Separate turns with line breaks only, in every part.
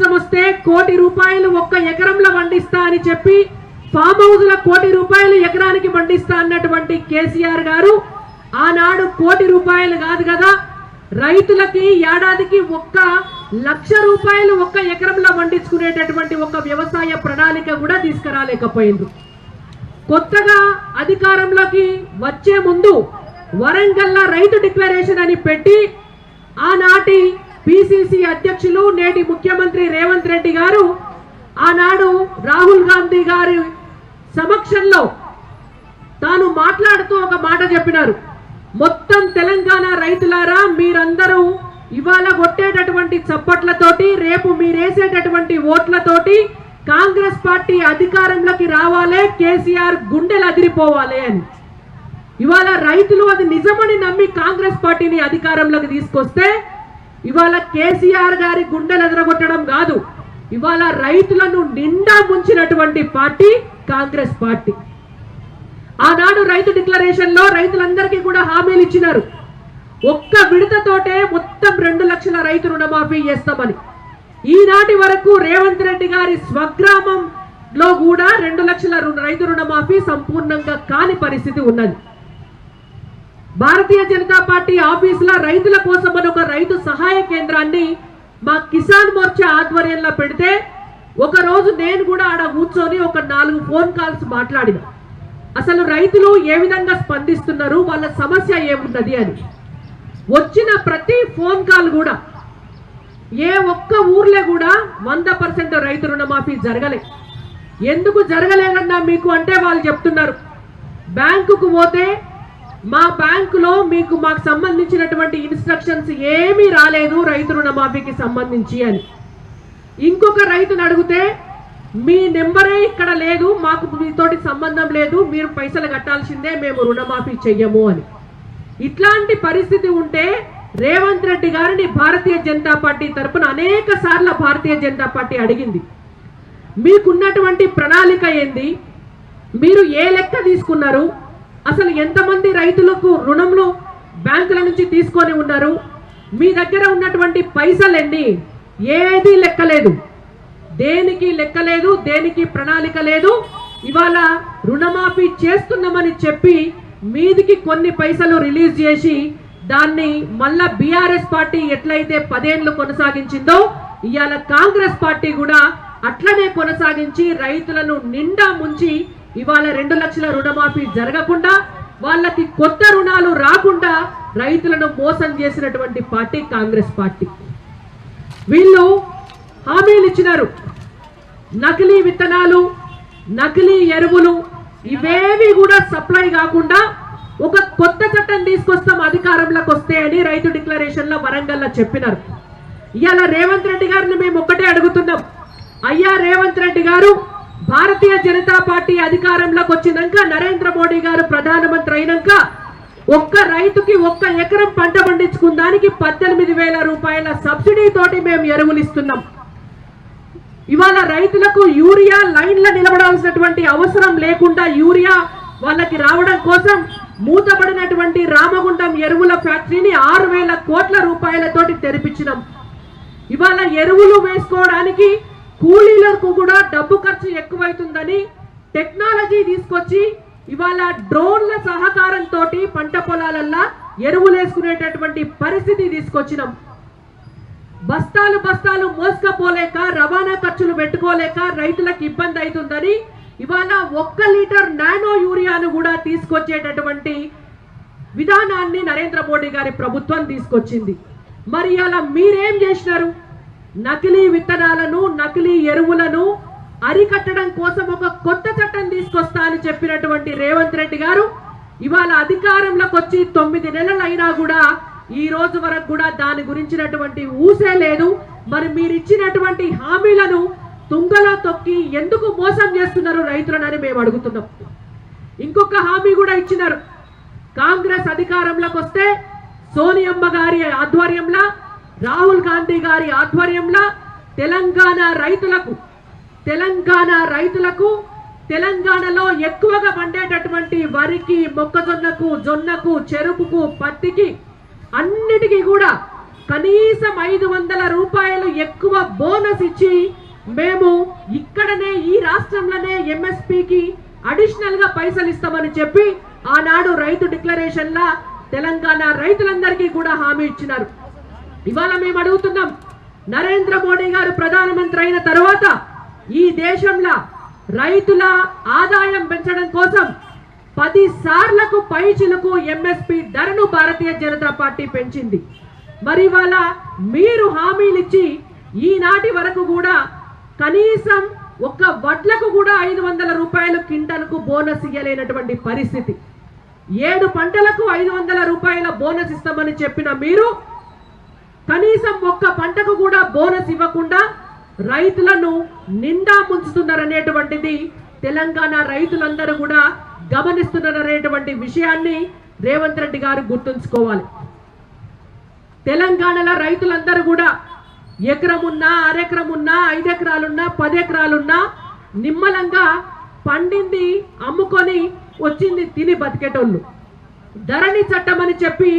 రాష్ట్రం వస్తే కోటి రూపాయలు ఒక్క ఎకరంలో పండిస్తా అని చెప్పి ఫామ్ హౌస్ల కోటి రూపాయలు ఎకరానికి పండిస్తా అన్నటువంటి కేసీఆర్ గారు ఆనాడు కోటి రూపాయలు కాదు కదా రైతులకి ఏడాదికి ఒక్క లక్ష రూపాయలు ఒక్క ఎకరంలో పండించుకునేటటువంటి ఒక వ్యవసాయ ప్రణాళిక కూడా తీసుకురాలేకపోయింది కొత్తగా అధికారంలోకి వచ్చే ముందు వరంగల్లా రైతు డిక్లరేషన్ అని పెట్టి ఆనాటి పిసిసి అధ్యక్షులు నేటి ముఖ్యమంత్రి రేవంత్ రెడ్డి గారు ఆనాడు రాహుల్ గాంధీ గారి సమక్షంలో తాను మాట్లాడుతూ ఒక మాట చెప్పినారు. మొత్తం తెలంగాణ రైతులారా మీరందరూ ఇవాళ కొట్టేటటువంటి చప్పట్లతోటి రేపు మీరేసేటటువంటి ఓట్లతోటి కాంగ్రెస్ పార్టీ అధికారంలోకి రావాలే కేసీఆర్ గుండెలు అదిరిపోవాలి అని. ఇవాళ రైతులు అది నిజమని నమ్మి కాంగ్రెస్ పార్టీని అధికారంలోకి తీసుకొస్తే ఇవాళ కేసీఆర్ గారి గుండెలు ఎదరగొట్టడం కాదు ఇవాళ రైతులను నిండా ముంచినటువంటి పార్టీ కాంగ్రెస్ పార్టీ. ఆనాడు రైతు డిక్లరేషన్లో రైతులందరికీ కూడా హామీలు ఇచ్చినారు. ఒక్క విడతతోటే మొత్తం రెండు లక్షల రైతు రుణమాఫీ చేస్తామని. ఈనాటి వరకు రేవంత్ రెడ్డి గారి స్వగ్రామంలో కూడా రెండు లక్షల రైతు రుణమాఫీ సంపూర్ణంగా కాని పరిస్థితి ఉన్నది. భారతీయ జనతా పార్టీ ఆఫీసులో రైతుల కోసం అని ఒక రైతు సహాయ కేంద్రాన్ని మా కిసాన్ మోర్చా ఆధ్వర్యంలో పెడితే ఒక రోజు నేను కూడా ఆడ కూర్చొని ఒక నాలుగు ఫోన్ కాల్స్ మాట్లాడిన. అసలు రైతులు ఏ విధంగా స్పందిస్తున్నారు? వాళ్ళ సమస్య ఏమున్నది అని. వచ్చిన ప్రతి ఫోన్ కాల్ కూడా ఏ ఒక్క ఊర్లో కూడా వంద పర్సెంట్ రైతు రుణమాఫీ జరగలే. ఎందుకు జరగలేదన్నా మీకు? అంటే వాళ్ళు చెప్తున్నారు. బ్యాంకుకు పోతే మా బ్యాంకులో మీకు మాకు సంబంధించినటువంటి ఇన్స్ట్రక్షన్స్ ఏమీ రాలేదు రైతు రుణమాఫీకి సంబంధించి అని. ఇంకొక రైతుని అడిగితే మీ నెంబరే ఇక్కడ లేదు మాకు మీతోటి సంబంధం లేదు మీరు పైసలు కట్టాల్సిందే మేము రుణమాఫీ చెయ్యము అని. ఇట్లాంటి పరిస్థితి ఉంటే రేవంత్ రెడ్డి గారిని భారతీయ జనతా పార్టీ తరపున అనేక సార్లు భారతీయ జనతా పార్టీ అడిగింది. మీకున్నటువంటి ప్రణాళిక ఏంది? మీరు ఏ లెక్క తీసుకున్నారు? అసలు ఎంతమంది రైతులకు రుణంలో బ్యాంకుల నుంచి తీసుకొని ఉన్నారు? మీ దగ్గర ఉన్నటువంటి పైసలండి ఏది లెక్కలేదు. దేనికి లెక్కలేదు దేనికి ప్రణాళిక లేదు? ఇవాళ రుణమాఫీ చేస్తున్నామని చెప్పి మీదికి కొన్ని పైసలు రిలీజ్ చేసి దాన్ని మళ్ళా బీఆర్ఎస్ పార్టీ ఎట్లయితే పదేళ్ళు కొనసాగించిందో ఇవాళ కాంగ్రెస్ పార్టీ కూడా అట్లనే కొనసాగించి రైతులను నిండా ముంచి ఇవాళ రెండు లక్షల రుణమాఫీ జరగకుండా వాళ్ళకి కొత్త రుణాలు రాకుండా రైతులను మోసం చేసినటువంటి పార్టీ కాంగ్రెస్ పార్టీ. వీళ్ళు హామీలు ఇచ్చినారు. నకిలీ విత్తనాలు నకిలీ ఎరువులు ఇవేవి కూడా సప్లై కాకుండా ఒక కొత్త చట్టం తీసుకొస్తాం అధికారంలోకి వస్తే అని రైతు డిక్లరేషన్లో వరంగల్లో చెప్పినారు. ఇవాళ రేవంత్ రెడ్డి గారిని మేము ఒక్కటే అడుగుతున్నాం. అయ్యా రేవంత్ రెడ్డి గారు భారతీయ జనతా పార్టీ అధికారంలోకి వచ్చినాక నరేంద్ర మోడీ గారు ప్రధానమంత్రి అయినాక ఒక్క రైతుకి ఒక్క ఎకరం పంట పండించుకుందానికి పద్దెనిమిది వేల రూపాయల సబ్సిడీ తోటి మేము ఎరువులు ఇస్తున్నాం. ఇవాళ రైతులకు యూరియా లైన్ల నిలబడాల్సినటువంటి అవసరం లేకుండా యూరియా వాళ్ళకి రావడం కోసం మూతపడినటువంటి రామగుండం ఎరువుల ఫ్యాక్టరీని ఆరు వేల కోట్ల రూపాయలతోటి తెరిపించినాం. ఇవాళ ఎరువులు వేసుకోవడానికి ఖర్చు ఎక్కువైతుందని టెక్నాలజీ తీసుకొచ్చి ఇవాళ డ్రోన్ల సహకారంతో పంట పొలాలల్లా ఎరువులు వేసుకునేటటువంటి పరిస్థితి తీసుకొచ్చినాం. బస్తాలు బస్తాలు మోసుకపోలేక రవాణా ఖర్చులు పెట్టుకోలేక రైతులకు ఇబ్బంది అవుతుందని ఇవాళ ఒక్క లీటర్ నానో యూరియాను కూడా తీసుకొచ్చేటటువంటి విధానాన్ని నరేంద్ర మోడీ గారి ప్రభుత్వం తీసుకొచ్చింది. మరి అలా మీరేం చేసినారు? నకిలీ విత్తనాలను నకిలీ ఎరువులను అరికట్టడం కోసం ఒక కొత్త చట్టం తీసుకొస్తా అని చెప్పినటువంటి రేవంత్ రెడ్డి గారు ఇవాళ అధికారంలోకి వచ్చి తొమ్మిది నెలలు అయినా కూడా ఈ రోజు వరకు కూడా దాని గురించినటువంటి ఊసే లేదు. మరి మీరు ఇచ్చినటువంటి హామీలను తుంగలో తొక్కి ఎందుకు మోసం చేస్తున్నారు రైతులనని మేము అడుగుతున్నాం. ఇంకొక హామీ కూడా ఇచ్చినారు. కాంగ్రెస్ అధికారంలోకి వస్తే సోనియమ్మ గారి ఆధ్వర్యంలో రాహుల్ గాంధీ గారి ఆధ్వర్యంలో తెలంగాణ రైతులకు తెలంగాణ రైతులకు తెలంగాణలో ఎక్కువగా పండేటటువంటి వరికి మొక్కజొన్నకు జొన్నకు చెరుకుకు పత్తికి అన్నిటికీ కూడా కనీసం ఐదు వందల రూపాయలు ఎక్కువ బోనస్ ఇచ్చి మేము ఇక్కడనే ఈ రాష్ట్రంలోనే ఎంఎస్పికి అడిషనల్గా పైసలు ఇస్తామని చెప్పి ఆనాడు రైతు డిక్లరేషన్ లా తెలంగాణ రైతులందరికీ కూడా హామీ ఇచ్చినారు. ఇవాళ మేము అడుగుతున్నాం నరేంద్ర మోడీ గారు ప్రధానమంత్రి అయిన తర్వాత ఈ దేశంలో రైతుల ఆదాయం పెంచడం కోసం పది సార్లకు పైచులకు ఎంఎస్పి ధరను భారతీయ జనతా పార్టీ పెంచింది. మరి వాళ్ళ మీరు హామీలు ఇచ్చి ఈనాటి వరకు కూడా కనీసం ఒక్క వడ్లకు కూడా ఐదు వందల రూపాయలు క్వింటల్కు బోనస్ ఇయ్యలేనటువంటి పరిస్థితి. ఏడు పంటలకు ఐదు వందల రూపాయల బోనస్ ఇస్తామని చెప్పిన మీరు కనీసం ఒక్క పంటకు కూడా బోనస్ ఇవ్వకుండా రైతులను నిండా ముంచుతున్నారనేటువంటిది తెలంగాణ రైతులందరూ కూడా గమనిస్తున్నారనేటువంటి విషయాన్ని రేవంత్ రెడ్డి గారు గుర్తుంచుకోవాలి. తెలంగాణలో రైతులందరూ కూడా ఎకరం అరెకరమున్నా ఐదు ఎకరాలున్నా పది ఎకరాలున్నా నిమ్మలంగా పండింది అమ్ముకొని వచ్చింది తిని బతికేటోళ్ళు. ధరణి చట్టం అని చెప్పి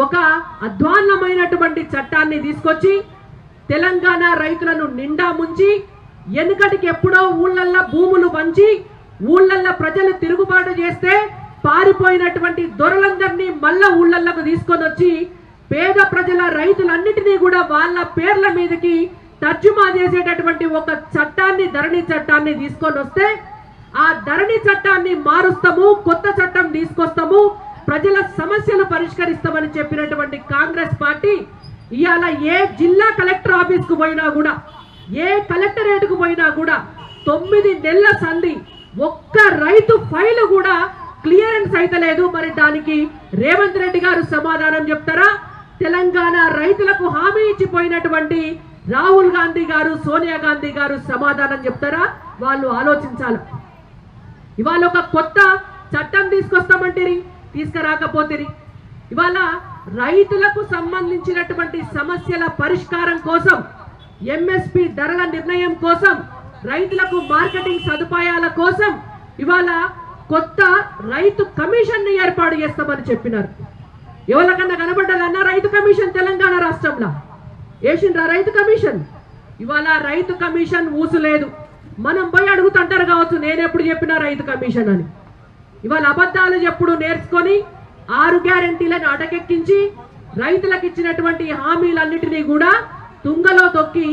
ఒక అధ్వాన్నమైనటువంటి చట్టాన్ని తీసుకొచ్చి తెలంగాణ రైతులను నిండా ముంచి వెనుకటికి ఎప్పుడో ఊళ్ళల్లో భూములు పంచి ఊళ్ళల్లో ప్రజలు తిరుగుబాటు చేస్తే పారిపోయినటువంటి దొరలందరినీ మళ్ళా ఊళ్ళల్లోకి తీసుకొని వచ్చి పేద ప్రజల రైతులన్నిటినీ కూడా వాళ్ళ పేర్ల మీదకి తర్జుమా చేసేటటువంటి ఒక చట్టాన్ని ధరణి చట్టాన్ని తీసుకొని వస్తే ఆ ధరణి చట్టాన్ని మారుస్తాము కొత్త చట్టం తీసుకొస్తాము ప్రజల సమస్యలు పరిష్కరిస్తామని చెప్పినటువంటి కాంగ్రెస్ పార్టీ ఇవాళ ఏ జిల్లా కలెక్టర్ ఆఫీస్కు పోయినా కూడా ఏ కలెక్టరేట్కు పోయినా కూడా తొమ్మిది నెలల సంధి ఒక్క రైతు ఫైల్ కూడా క్లియరెన్స్ అయితే లేదు. మరి దానికి రేవంత్ రెడ్డి గారు సమాధానం చెప్తారా? తెలంగాణ రైతులకు హామీ ఇచ్చిపోయినటువంటి రాహుల్ గాంధీ గారు సోనియా గాంధీ గారు సమాధానం చెప్తారా? వాళ్ళు ఆలోచించాలి. ఇవాళ ఒక కొత్త చట్టం తీసుకొస్తామంటిరి తీసుకురాకపోతిరి. ఇవాళ రైతులకు సంబంధించినటువంటి సమస్యల పరిష్కారం కోసం ఎంఎస్పి ధరల నిర్ణయం కోసం రైతులకు మార్కెటింగ్ సదుపాయాల కోసం ఇవాళ కొత్త రైతు కమిషన్ని ఏర్పాటు చేస్తామని చెప్పినారు. ఎవరికన్నా కనబడ్డదన్నా రైతు కమిషన్ తెలంగాణ రాష్ట్రంలో? వేసిండ్రా రైతు కమిషన్? ఇవాళ రైతు కమిషన్ ఊసలేదు. మనం పోయి అడుగుతుంటారు కావచ్చు నేను ఎప్పుడు చెప్పినా రైతు కమిషన్ అని. ఇవాళ అబద్ధాలు ఎప్పుడు నేర్చుకొని ఆరు గ్యారంటీలను అటకెక్కించి రైతులకు ఇచ్చినటువంటి హామీలన్నిటినీ కూడా తుంగలో తొక్కి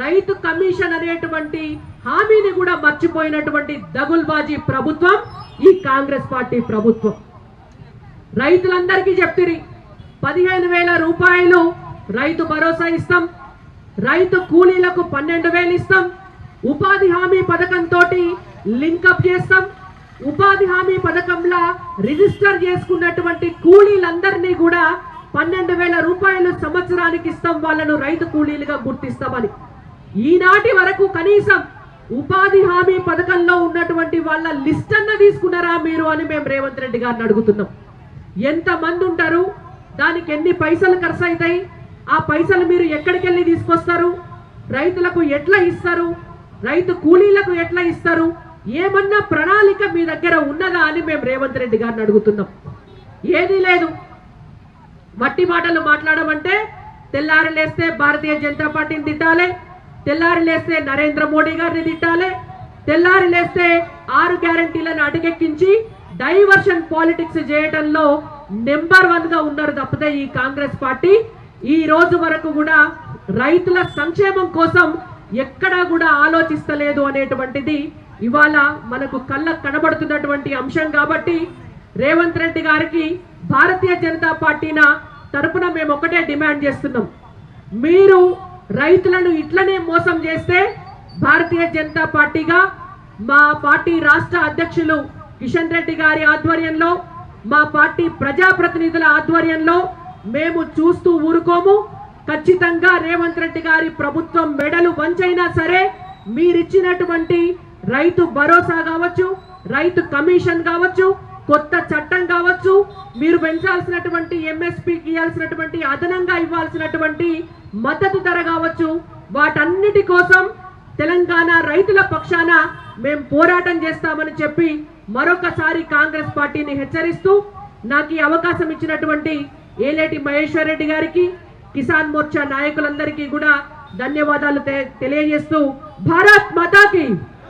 రైతు కమిషన్ అనేటువంటి హామీని కూడా మర్చిపోయినటువంటి దగుల్బాజీ ప్రభుత్వం ఈ కాంగ్రెస్ పార్టీ ప్రభుత్వం. రైతులందరికీ చెప్తిరి పదిహేను వేల రూపాయలు రైతు భరోసా ఇస్తాం రైతు కూలీలకు పన్నెండు వేలు ఇస్తాం ఉపాధి హామీ పథకంతో లింకప్ చేస్తాం ఉపాధి హామీ పథకంలో రిజిస్టర్ చేసుకున్నటువంటి కూలీలందరినీ కూడా పన్నెండు వేల రూపాయలు సంవత్సరానికి ఇస్తాం వాళ్ళను రైతు కూలీలుగా గుర్తిస్తామని. ఈనాటి వరకు కనీసం ఉపాధి హామీ పథకంలో ఉన్నటువంటి వాళ్ళ లిస్ట్ అన్న తీసుకున్నారా మీరు అని మేము రేవంత్ రెడ్డి గారిని అడుగుతున్నాం. ఎంత మంది ఉంటారు? దానికి ఎన్ని పైసలు ఖర్చు అవుతాయి ఆ పైసలు మీరు ఎక్కడికి వెళ్ళి తీసుకొస్తారు? రైతులకు ఎట్లా ఇస్తారు? రైతు కూలీలకు ఎట్లా ఇస్తారు? ఏమన్నా ప్రణాళిక మీ దగ్గర ఉన్నదా అని మేము రేవంత్ రెడ్డి గారిని అడుగుతున్నాం. ఏదీ లేదు. మట్టి మాటలు మాట్లాడమంటే తెల్లారి లేస్తే భారతీయ జనతా పార్టీని తిట్టాలి తెల్లారి లేస్తే నరేంద్ర మోడీ గారిని తిట్టాలి తెల్లారి లేస్తే ఆరు గ్యారంటీలను అటకెక్కించి డైవర్షన్ పాలిటిక్స్ చేయడంలో నెంబర్ వన్గా ఉన్నారు తప్పితే ఈ కాంగ్రెస్ పార్టీ. ఈ రోజు వరకు కూడా రైతుల సంక్షేమం కోసం ఎక్కడా కూడా ఆలోచిస్తలేదు అనేటువంటిది ఇవాళ మనకు కళ్ళ కనబడుతున్నటువంటి అంశం కాబట్టి రేవంత్ రెడ్డి గారికి భారతీయ జనతా పార్టీన తరపున మేము ఒకటే డిమాండ్ చేస్తున్నాం. మీరు రైతులను ఇట్లనే మోసం చేస్తే భారతీయ జనతా పార్టీగా మా పార్టీ రాష్ట్ర అధ్యక్షులు కిషన్ రెడ్డి గారి ఆధ్వర్యంలో మా పార్టీ ప్రజాప్రతినిధుల ఆధ్వర్యంలో మేము చూస్తూ ఊరుకోము. ఖచ్చితంగా రేవంత్ రెడ్డి గారి ప్రభుత్వం మెడలు వంచైనా సరే మీరిచ్చినటువంటి రైతు భరోసా కావచ్చు రైతు కమిషన్ కావచ్చు కొత్త చట్టం కావచ్చు మీరు పెంచాల్సినటువంటి ఎంఎస్పికి ఇవ్వాల్సినటువంటి అదనంగా ఇవ్వాల్సినటువంటి మద్దతు ధర కావచ్చు. వాటన్నిటి కోసం తెలంగాణ రైతుల పక్షాన మేము పోరాటం చేస్తామని చెప్పి మరొకసారి కాంగ్రెస్ పార్టీని హెచ్చరిస్తూ నాకు ఈ అవకాశం ఇచ్చినటువంటి ఏలేటి మహేశ్వర్ రెడ్డి గారికి కిసాన్ మోర్చా నాయకులందరికీ కూడా ధన్యవాదాలు తె- తెలియజేస్తూ భారత్ మాతాకి!